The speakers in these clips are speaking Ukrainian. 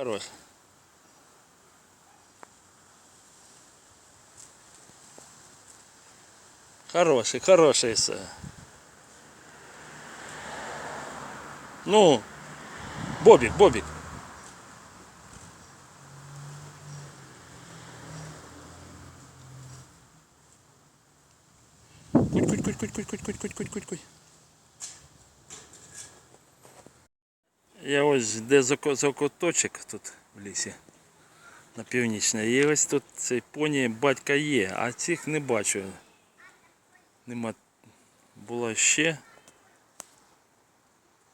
Хорош. Хороший, хороший все. Ну, Бобик, Бобик. Куть, Я ось де закуточок тут в лісі на північній. І ось тут цей поні батька є, а цих не бачу. Нема. Було ще.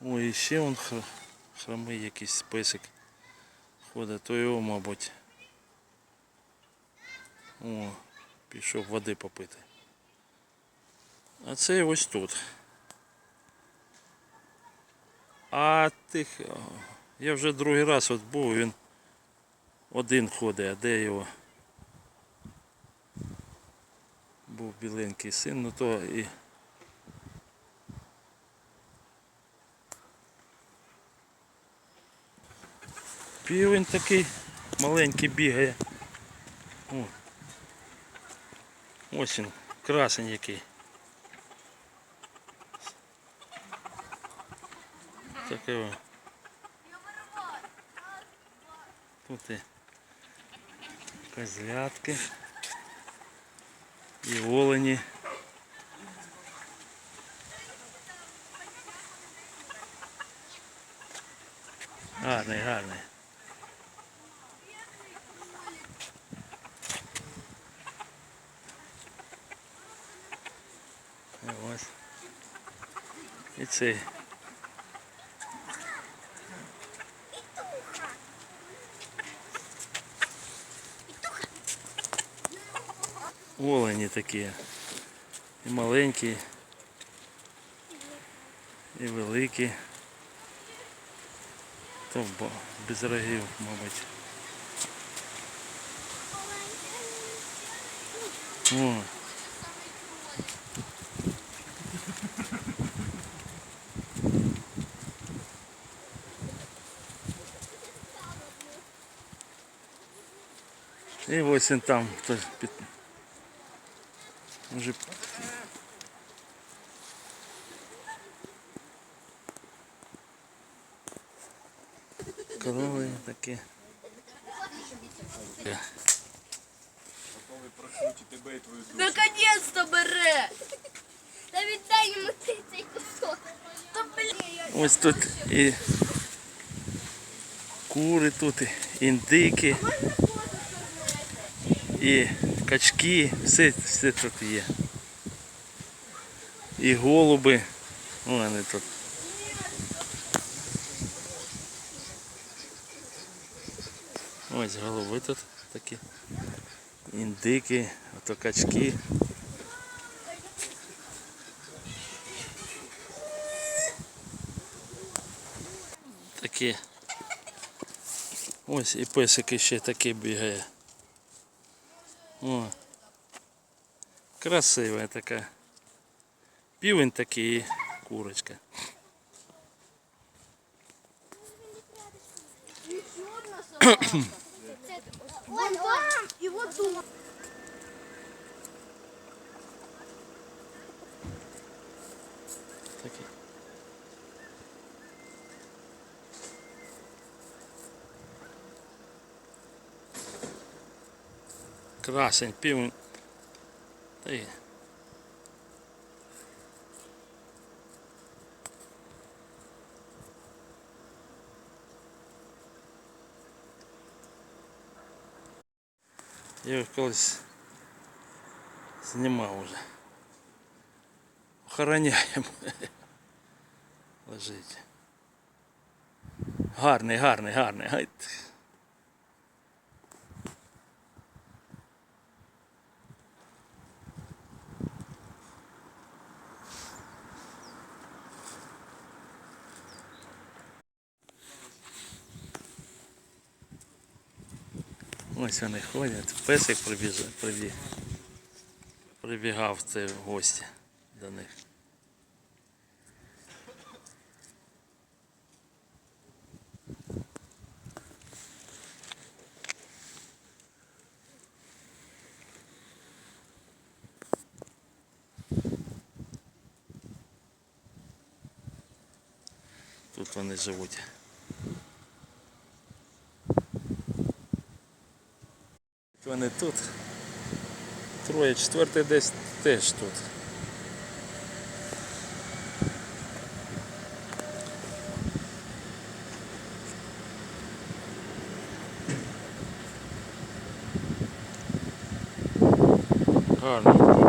Ой, ще он хр- хромий якийсь песик ходить, то його, мабуть. О, пішов води попити. А це ось тут. А тих. Я вже другий раз от був, він один ходить, а де його? Був біленький син, ну то і. Півень такий маленький бігає. О. Ось він, красень який. Таке о. Тут і козлятки і олені. Гарний, гарний. Ось. І цей. Олені такі. І маленькі, і великі. То без рогів, мабуть. О. І ось він там хтось під... Уже корови такі. Готовий прощути тебе і твою душу. Наконец-то бере! Та віддай йому цей цей кусок. Та блін. Ось тут і кури тут, і індики, і качки, все, все тут є. І голуби. О, Вони тут. Ось голуби тут такі. Індики, ото качки. Такі. Ось і песик ще такий бігає. О. Красива така. Півень такий і курочка. Вон там і вот тут. Такий. Красень, півень. Та й. Я його колись знімав уже. Охороняємо. Лежить. Гарний, гарний, гарний. Ось вони ходять, песик прибіж, прибіг, прибігав це гості до них. Тут вони живуть. Вони тут. Троє, четвертий десь теж тут. Гарно.